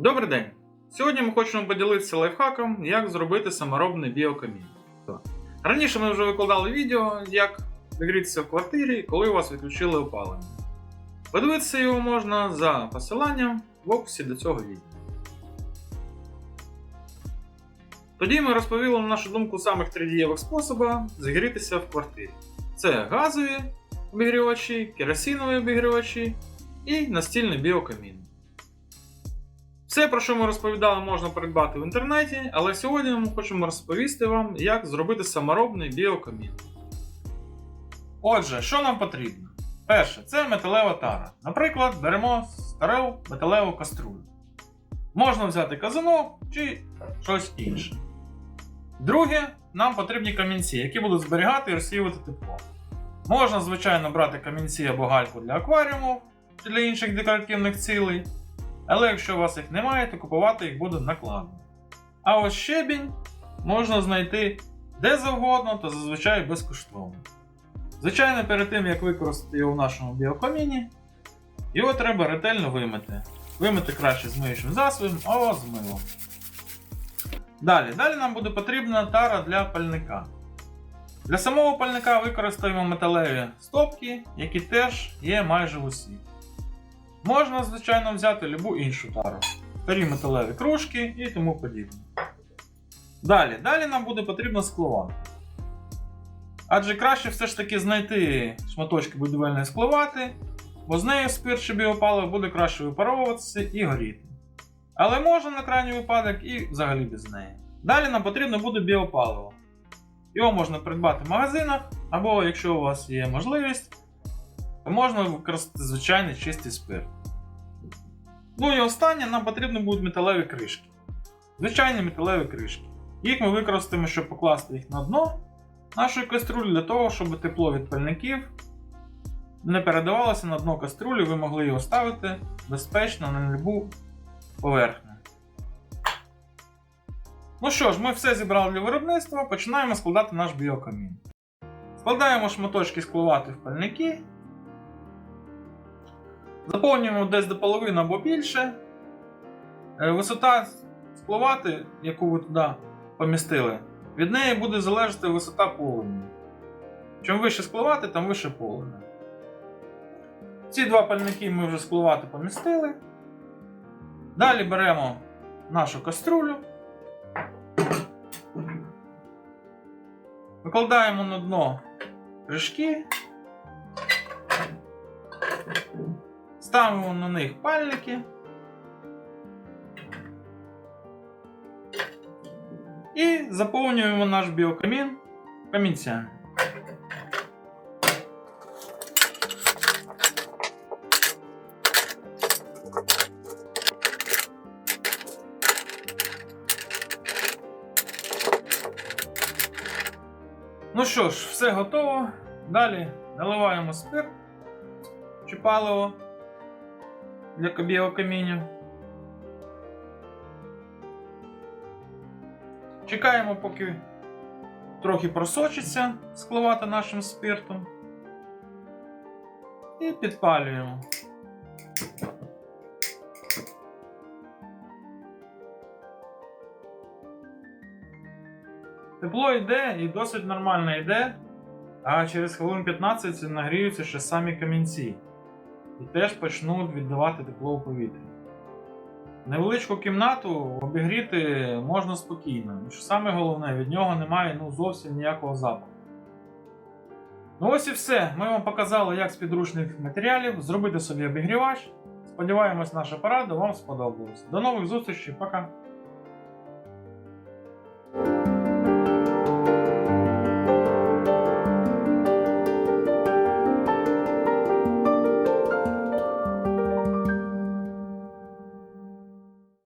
Добрий день! Сьогодні ми хочемо поділитися лайфхаком, як зробити саморобний біокамін. Раніше ми вже викладали відео, як вигрітися в квартирі, коли у вас відключили опалення. Подивитися його можна за посиланням в описі до цього відео. Тоді ми розповіли на нашу думку самих три дієвих способи зігрітися в квартирі. Це газові обігрівачі, керосинові обігрівачі і настільний біокамін. Все, про що ми розповідали, можна придбати в інтернеті, але сьогодні ми хочемо розповісти вам, як зробити саморобний біокамін. Отже, що нам потрібно? Перше, це металева тара. Наприклад, беремо стару металеву каструлю. Можна взяти казанок чи щось інше. Друге, нам потрібні камінці, які будуть зберігати і розсіювати тепло. Можна, звичайно, брати камінці або гальку для акваріуму чи для інших декоративних цілей. Але якщо у вас їх немає, то купувати їх буде накладно. А ось щебінь можна знайти де завгодно, та зазвичай безкоштовно. Звичайно, перед тим як використати його в нашому біокаміні, його треба ретельно вимити. Вимити краще з миючим засобом або з милом. Далі, далі нам буде потрібна тара для пальника. Для самого пальника використаємо металеві стопки, які теж є майже в усіх. Можна, звичайно, взяти любу іншу тару. Старі металеві кружки і тому подібне. Далі, далі нам буде потрібна скловата. Адже краще все ж таки знайти шматочки будівельної скловати, бо з нею спирт чи біопаливо буде краще випаровуватися і горіти. Але можна на крайній випадок і взагалі без неї. Далі нам потрібно буде біопаливо. Його можна придбати в магазинах, або якщо у вас є можливість, то можна використати звичайний чистий спирт. Ну і останнє нам потрібно будуть металеві кришки. Звичайні металеві кришки. Їх ми використаємо, щоб покласти їх на дно нашої каструлі для того, щоб тепло від пальників не передавалося на дно каструлі, ви могли його ставити безпечно на любу поверхню. Ну що ж, ми все зібрали для виробництва, починаємо складати наш біокамін. Складаємо шматочки склувати в пальники. Заповнюємо десь до половини або більше. Е, Висота скловати, яку ви туди помістили, від неї буде залежати висота полум'я. Чим вище скловати, тим вище полум'я. Ці два пальники ми вже скловати помістили. Далі беремо нашу каструлю. Викладаємо на дно кришки. Ставимо на них пальники. І заповнюємо наш біокамін камінцями. Ну що ж, все готово. Далі наливаємо спирт чи паливо для біокаміння. Чекаємо, поки трохи просочиться скловата нашим спиртом. І підпалюємо. Тепло йде і досить нормально йде, а через хвилин 15 нагріються ще самі камінці і теж почнуть віддавати тепло у повітря. Невеличку кімнату обігріти можна спокійно, і що саме головне, від нього немає ну, зовсім ніякого запаху. Ну ось і все. Ми вам показали, як з підручних матеріалів зробити собі обігрівач. Сподіваємось, наша порада вам сподобалась. До нових зустрічей, пока!